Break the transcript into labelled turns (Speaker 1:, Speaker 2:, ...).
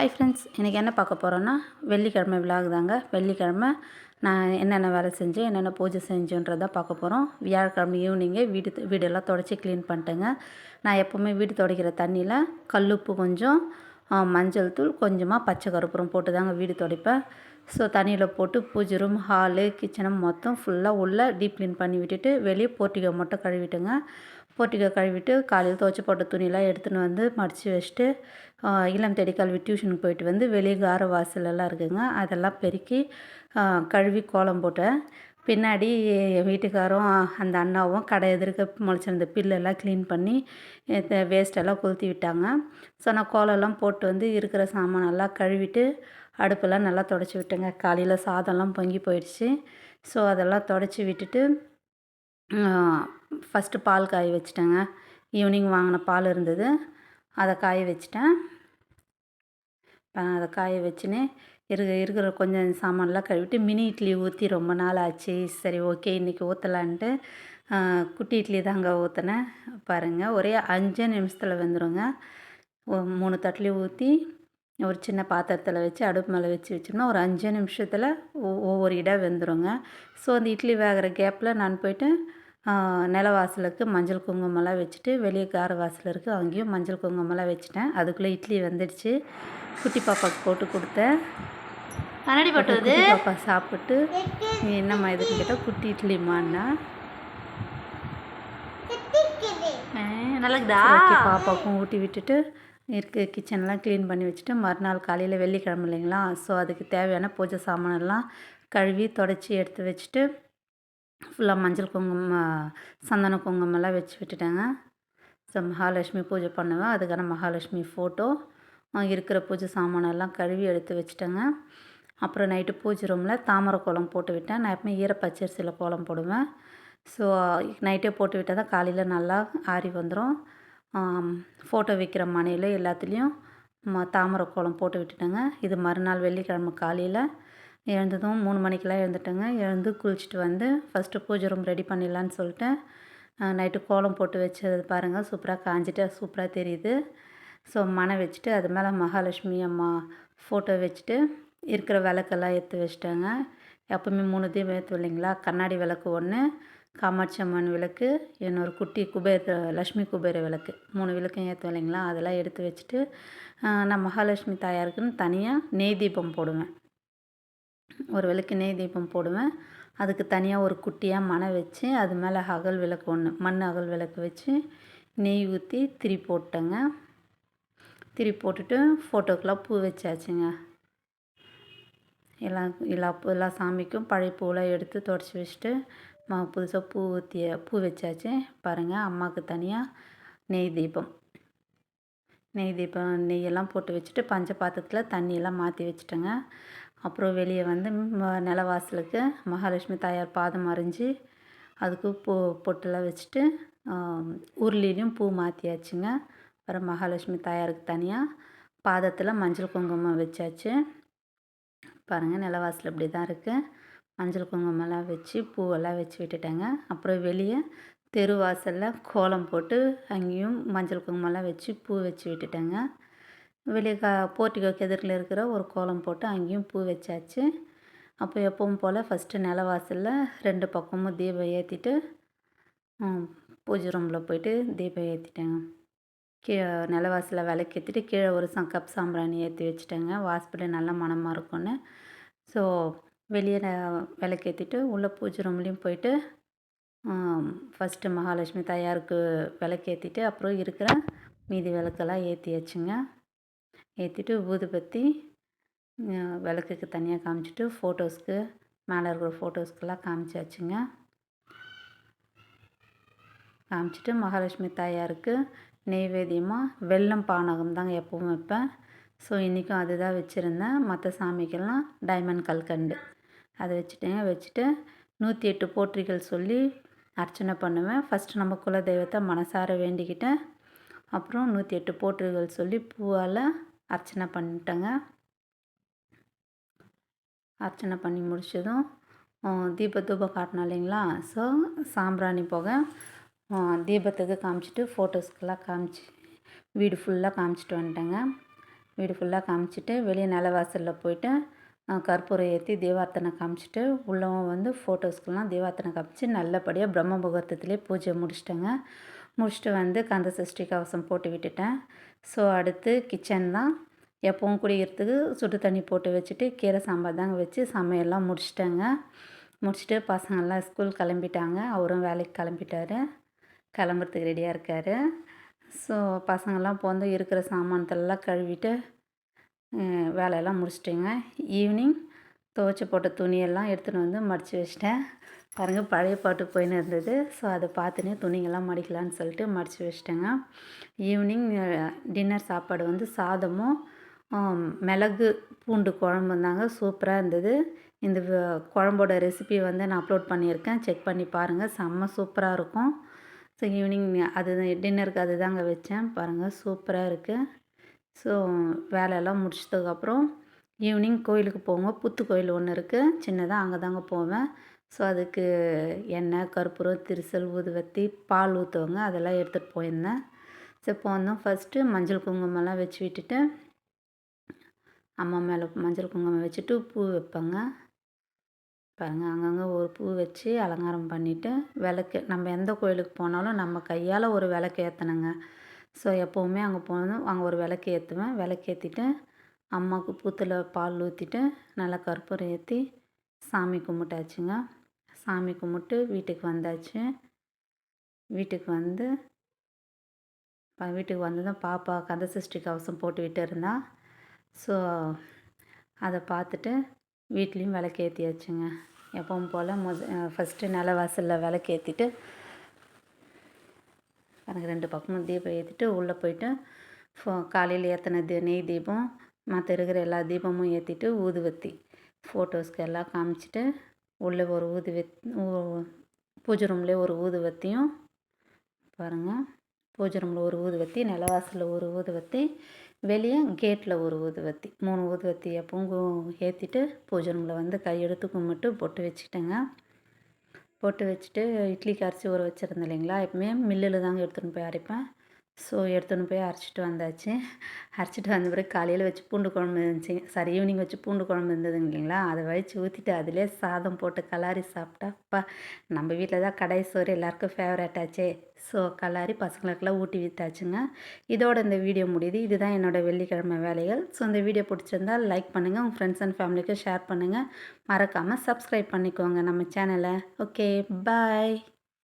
Speaker 1: Hi friends இன்றைக்கி என்ன பார்க்க போகிறோன்னா வெள்ளிக்கிழமை விலாக் தாங்க வெள்ளிக்கிழமை நான் என்னென்ன வேலை செஞ்சேன் என்னென்ன பூஜை செஞ்சோன்றதை பார்க்க போகிறோம் வியாழக்கிழமை ஈவினிங்கே வீடு வீடெல்லாம் தொடச்சி க்ளீன் பண்ணிட்டேங்க. நான் எப்போவுமே வீடு துடைக்கிற தண்ணியில் கல்லுப்பு கொஞ்சம் மஞ்சள் தூள் கொஞ்சமாக பச்சை கருப்பூரம் போட்டு தாங்க வீடு துடைப்பேன். ஸோ தண்ணியில் போட்டு பூஜை ரூம் ஹாலு கிச்சனும் மொத்தம் ஃபுல்லாக உள்ளே டீப் க்ளீன் பண்ணி விட்டுட்டு வெளியே போர்ட்டிகோ மட்டும் கழுவிட்டுங்க. போர்ட்டிகோ கழுவிட்டு காலையில் துவச்சி போட்ட துணியெல்லாம் எடுத்துன்னு வந்து மடித்து வச்சுட்டு இளம் தேடி கல்வி டியூஷனுக்கு போயிட்டு வந்து வெளியே கார வாசலெல்லாம் இருக்குதுங்க இருக்குங்க. அதெல்லாம் பெருக்கி கழுவி கோலம் போட்டேன். பின்னாடி என் வீட்டுக்காரும் அந்த அண்ணாவும் கடை எதிர்க்க முளைச்சிருந்த பில்லெல்லாம் க்ளீன் பண்ணி வேஸ்ட்டெல்லாம் கொளுத்தி விட்டாங்க. ஸோ நான் கோலம்லாம் போட்டு வந்து இருக்கிற சாமானெல்லாம் கழுவிட்டு அடுப்பெல்லாம் நல்லா தொடச்சி விட்டேங்க. காலையில் சாதம்லாம் பொங்கி போயிடுச்சு. ஸோ அதெல்லாம் தொடச்சி விட்டுட்டு ஃபஸ்ட்டு பால் காய வச்சிட்டேங்க. ஈவினிங் வாங்கின பால் இருந்தது. அதை காய வச்சிட்டேன். இப்போ அதை காய வச்சுன்னு இருக்க இருக்கிற கொஞ்சம் சாமான்லாம் கழுவிட்டு மினி இட்லி ஊற்றி ரொம்ப நாள் ஆச்சு. சரி ஓகே இன்றைக்கி ஊற்றலான்ட்டு குட்டி இட்லி தாங்க ஊற்றினேன் பாருங்கள் ஒரே அஞ்சு நிமிஷத்தில் வெந்துருங்க. மூணு தட்டிலையும் ஊற்றி ஒரு சின்ன பாத்திரத்தில் வச்சு அடுப்பு மேலே வச்சு வச்சோம்னா ஒரு அஞ்சு நிமிஷத்தில் ஒவ்வொரு இடம் வெந்துருங்க. ஸோ அந்த இட்லி வேகிற கேப்பில் நான் போயிட்டு ஆ, நிலவாசலுக்கு மஞ்சள் குங்குமம்லாம் வச்சுட்டு வெளியே கார வாசல் இருக்குது அங்கேயும் மஞ்சள் குங்குமம்லாம் வச்சுட்டேன். அதுக்குள்ளே இட்லி வெந்துடுச்சு. குட்டி பாப்பாவுக்கு போட்டு கொடுத்தேன்.
Speaker 2: கண்ணாடி போட்டது?
Speaker 1: குட்டி பாப்பா சாப்பிட்டு நீ என்னம்மா இதுன்னு கேட்டால் குட்டி இட்லிம்மான்னா.
Speaker 2: நல்லதா
Speaker 1: ஓகே பாப்பாவுக்கும் ஊட்டி விட்டுட்டு இருக்க கிச்சன்லாம் க்ளீன் பண்ணி வச்சுட்டு மறுநாள் காலையில் வெள்ளிக்கிழமை இல்லைங்களா? ஸோ அதுக்கு தேவையான பூஜை சாமானெல்லாம் கழுவி தொடச்சி எடுத்து வச்சுட்டு ஃபுல்லாக மஞ்சள் குங்குமம் சந்தன குங்குமம்லாம் வச்சு விட்டுட்டேங்க. ஸோ மகாலட்சுமி பூஜை பண்ணுவேன். அதுக்கான மகாலட்சுமி ஃபோட்டோ இருக்கிற பூஜை சாமானெல்லாம் கழுவி எடுத்து வச்சுட்டேங்க. அப்புறம் நைட்டு பூஜை ரூமில் தாமரை கோலம் போட்டு விட்டேன். நான் எப்பவுமே ஈரப்பச்சரிசியில் கோலம் போடுவேன். ஸோ நைட்டே போட்டு விட்டால் தான் காலையில் நல்லா ஆறி வந்துடும் ஃபோட்டோ வைக்கிற மனையில் எல்லாத்துலேயும் ம தாமரை கோலம் போட்டு விட்டுட்டேங்க. இது மறுநாள் வெள்ளிக்கிழமை காலையில். எழுந்ததும் மூணு மணிக்கெலாம் எழுந்துட்டேங்க. எழுந்து குளிச்சுட்டு வந்து ஃபஸ்ட்டு பூஜை ரூம் ரெடி பண்ணிடலான்னு சொல்லிட்டு நைட்டு கோலம் போட்டு வச்சது பாருங்கள் சூப்பராக காஞ்சிட்டு சூப்பராக தெரியுது. ஸோ மனை வச்சுட்டு அது மேலே மகாலட்சுமி அம்மா ஃபோட்டோ வச்சுட்டு இருக்கிற விளக்கெல்லாம் ஏற்று வச்சிட்டேங்க. எப்பவுமே மூணு தீபம் ஏற்று இல்லைங்களா? கண்ணாடி விளக்கு ஒன்று காமாட்சி அம்மன் விளக்கு இன்னொரு குட்டி குபேர லக்ஷ்மி குபேர விளக்கு. மூணு விளக்கும் ஏற்றுவோம் இல்லைங்களா? அதெல்லாம் எடுத்து வச்சுட்டு நான் மகாலட்சுமி தாயாருக்குன்னு தனியாக நெய் தீபம் போடுவேன். ஒரு விளக்கு நெய் தீபம் போடுவேன். அதுக்கு தனியாக ஒரு குட்டியாக மனை வச்சு அது மேலே அகல் விளக்கு ஒன்று மண் அகல் விளக்கு வச்சு நெய் ஊற்றி திரி போட்டேங்க. திரி போட்டுட்டு ஃபோட்டோக்கெலாம் பூ வச்சாச்சுங்க. எல்லா எல்லா எல்லா சாமிக்கும் பழைய பூவெலாம் எடுத்து தொடச்சி வச்சுட்டு ம புதுசாக பூ ஊற்றி பூ வச்சாச்சு. பாருங்கள் அம்மாவுக்கு தனியாக நெய் தீபம். நெய் தீபம் நெய்யெல்லாம் போட்டு வச்சுட்டு பஞ்ச பாத்திரத்தில் தண்ணியெல்லாம் மாற்றி வச்சுட்டேங்க. அப்புறம் வெளியே வந்து நிலவாசலுக்கு மகாலட்சுமி தாயார் பாதம் அரைஞ்சி அதுக்கு பூ பொட்டெல்லாம் வச்சுட்டு உருளிலையும் பூ மாற்றியாச்சுங்க அப்புறம் மகாலட்சுமி தாயாருக்கு தனியாக பாதத்தில் மஞ்சள் குங்குமம் வச்சாச்சு. பாருங்கள் நிலவாசல் இப்படி தான் இருக்குது மஞ்சள் குங்குமம்லாம் வச்சு பூவெல்லாம் வச்சு விட்டுட்டேங்க. அப்புறம் வெளியே தெரு வாசலில் கோலம் போட்டு அங்கேயும் மஞ்சள் குங்குமம்லாம் வச்சு பூ வச்சு விட்டுட்டேங்க. வெளியே கா போர்ட்டிகோக்கு எதிரில் இருக்கிற ஒரு கோலம் போட்டு அங்கேயும் பூ வச்சாச்சு. அப்போ எப்பவும் போல் ஃபஸ்ட்டு நிலவாசலில் ரெண்டு பக்கமும் தீபம் ஏற்றிட்டு பூஜை ரூமில் போயிட்டு தீபம் ஏற்றிட்டேங்க கீழே நிலவாசலில் விளக்கேற்றிட்டு கீழே ஒரு ச கப் சாம்பிராணி ஏற்றி வச்சுட்டேங்க. வாசப்படி நல்ல மணமாக இருக்கும்னு. ஸோ வெளியே விளக்கேற்றிட்டு உள்ளே பூஜை ரூம்லேயும் போயிட்டு ஃபஸ்ட்டு மகாலட்சுமி தாயாருக்கு விளக்கேற்றிட்டு அப்புறம் இருக்கிற மீதி விளக்கெல்லாம் ஏற்றியாச்சுங்க ஏற்றிட்டு ஊதுபத்தி விளக்குக்கு தனியாக காமிச்சிட்டு ஃபோட்டோஸ்க்கு மேலே இருக்கிற ஃபோட்டோஸ்க்கெல்லாம் காமிச்சாச்சுங்க. காமிச்சிட்டு மகாலட்சுமி தாயாருக்கு நெய்வேத்தியமாக வெல்லம் பானகம் தாங்க எப்பவும் வைப்பேன். ஸோ இன்றைக்கும் அதுதான் வச்சுருந்தேன். மற்ற சாமிக்கெல்லாம் டைமண்ட் கல்கண்டு. அதை வச்சுட்டேங்க. வச்சுட்டு நூற்றி எட்டு போற்றிகள் சொல்லி அர்ச்சனை பண்ணுவேன். ஃபஸ்ட்டு நம்ம குல தெய்வத்தை மனசார வேண்டிக்கிட்டேன். அப்புறம் நூற்றி எட்டு போற்றிகள் சொல்லி பூவால் அர்ச்சனை பண்ணிட்டேங்க. அர்ச்சனை பண்ணி முடிச்சதும் தீப தூபம் காட்டினோம் இல்லைங்களா? ஸோ சாம்பிராணி போக தீபத்துக்கு காமிச்சிட்டு ஃபோட்டோஸ்க்கெல்லாம் காமிச்சு வீடு ஃபுல்லாக காமிச்சிட்டு வந்துட்டேங்க. வீடு ஃபுல்லாக காமிச்சிட்டு வெளியே நிலவாசலில் போயிட்டு கற்பூரம் ஏற்றி தேவார்த்தனை காமிச்சிட்டு உள்ளவும் வந்து ஃபோட்டோஸ்க்கெல்லாம் தேவார்த்தனை காமிச்சு நல்லபடியாக பிரம்ம முகூர்த்தத்துலேயே பூஜை முடிச்சிட்டேங்க. முடிச்சுட்டு வந்து கந்த சஷ்டி கவசம் போட்டு விட்டுட்டேன். ஸோ அடுத்து கிச்சன் தான். எப்பவும் குடிக்கிறதுக்கு சுடு தண்ணி போட்டு வச்சுட்டு கீரை சாம்பார் தாங்க வச்சு சமையல்லாம் முடிச்சிட்டேங்க. முடிச்சுட்டு பசங்கள்லாம் ஸ்கூல் கிளம்பிட்டாங்க. அவரும் வேலைக்கு கிளம்பிட்டாரு. கிளம்புறதுக்கு ரெடியாக இருக்கார். ஸோ பசங்கள்லாம் போந்து இருக்கிற சாமானத்தெல்லாம் கழுவிட்டு வேலையெல்லாம் முடிச்சிட்டேங்க. ஈவினிங் துவைச்சி போட்ட துணியெல்லாம் எடுத்துகிட்டு வந்து மடித்து வச்சிட்டேன். பாருங்கள் பழைய பாட்டு போயின்னு இருந்தது. ஸோ அதை பார்த்துனே துணிங்கெல்லாம் மடிக்கலான்னு சொல்லிட்டு மடித்து வச்சிட்டேங்க. ஈவினிங் டின்னர் சாப்பாடு வந்து சாதமும் மிளகு பூண்டு குழம்பு இருந்தாங்க சூப்பராக இருந்தது. இந்த குழம்போட ரெசிபி வந்து நான் அப்லோட் பண்ணியிருக்கேன். செக் பண்ணி பாருங்கள் செம்ம சூப்பராக இருக்கும். ஸோ ஈவினிங் அது டின்னருக்கு அது தாங்க வச்சேன். பாருங்கள் சூப்பராக இருக்குது ஸோ வேலையெல்லாம் முடிச்சதுக்கப்புறம் ஈவினிங் கோயிலுக்கு போவோங்க. புத்து கோயில் ஒன்று இருக்குது சின்னதாக அங்கே தாங்க போவேன். ஸோ அதுக்கு எண்ணெய் கற்பூரம் திரிசல் ஊதுவத்தி பால் ஊற்றுவோங்க அதெல்லாம் எடுத்துகிட்டு போயிருந்தேன். ஸோ போனோம் ஃபஸ்ட்டு மஞ்சள் குங்குமம்லாம் வச்சு விட்டுட்டு அம்மா மேலே மஞ்சள் குங்குமம் வச்சுட்டு பூ வைப்பேங்க. பாருங்க அங்கங்கே ஒரு பூ வச்சு அலங்காரம் பண்ணிவிட்டு விளக்கு நம்ம எந்த கோயிலுக்கு போனாலும் நம்ம கையால் ஒரு விளக்கு ஏற்றணுங்க ஸோ எப்போவுமே அங்கே போனதும் அங்கே ஒரு விளக்கு ஏற்றுவேன் விளக்கு ஏற்றிட்டு அம்மாவுக்கு பூத்தில் பால் ஊற்றிட்டு நல்லா கற்பூரம் ஏற்றி சாமி கும்பிட்டாச்சுங்க. சாமி கும்பிட்டு வீட்டுக்கு வந்தாச்சு. வீட்டுக்கு வந்து வீட்டுக்கு வந்ததும் பாப்பா கந்த சஷ்டி கவசம் போட்டு இருந்தா. ஸோ அதை பார்த்துட்டு வீட்லேயும் விளக்கு ஏற்றியாச்சுங்க எப்பவும் போல் முத ஃபஸ்ட்டு நில வாசலில் விளக்கு ஏற்றிட்டு எனக்கு ரெண்டு பக்கமும் தீபம் ஏற்றிட்டு உள்ளே போயிட்டு ஃபோ காலையில் ஏற்றின தி நெய் தீபம் மற்ற இருக்கிற எல்லா தீபமும் ஏற்றிட்டு ஊதுவத்தி ஃபோட்டோஸ்க்கு எல்லாம் காமிச்சிட்டு உள்ளே ஒரு ஊதுவத் பூஜை ரூம்லேயே ஒரு ஊதுவத்தியும் பாருங்கள் பூஜை ரூமில் ஒரு ஊதுவத்தி நிலவாசலில் ஒரு ஊதுவத்தி வெளியே கேட்டில் ஒரு ஊதுவத்தி மூணு ஊதுவத்தி எப்பவும் ஏற்றிட்டு பூஜை ரூமில் வந்து கையெடுத்து கும்பிட்டு பொட்டு வச்சுட்டேங்க பொட்டு வச்சுட்டு இட்லி கரைச்சி ஊற வச்சுருந்தேன் இல்லைங்களா? எப்பவுமே மில்லில் தாங்க எடுத்துன்னு போய் அரைப்பேன். ஸோ எடுத்துன்னு போய் அரைச்சிட்டு வந்தாச்சு. அரைச்சிட்டு வந்த பிறகு காலையில் வச்சு பூண்டு குழம்பு இருந்துச்சு. சரி ஈவினிங் வச்சு பூண்டு குழம்பு இருந்ததுங்க இல்லைங்களா அதை வச்சு ஊற்றிட்டு அதிலே சாதம் போட்டு கலாரி சாப்பிட்டாப்பா நம்ம வீட்டில் தான் கடை சோறு எல்லாருக்கும் ஃபேவரட் ஆச்சே. ஸோ கலாரி பசங்களுக்கெல்லாம் ஊட்டி வித்தாச்சுங்க இதோட இந்த வீடியோ முடியுது. இதுதான் என்னோடய வெள்ளிக்கிழமை வேலைகள். ஸோ இந்த வீடியோ பிடிச்சிருந்தால் லைக் பண்ணுங்கள் உங்கள் ஃப்ரெண்ட்ஸ் அண்ட் ஃபேமிலிக்கு ஷேர் பண்ணுங்கள் மறக்காமல் சப்ஸ்கிரைப் பண்ணிக்கோங்க நம்ம சேனலை ஓகே பாய்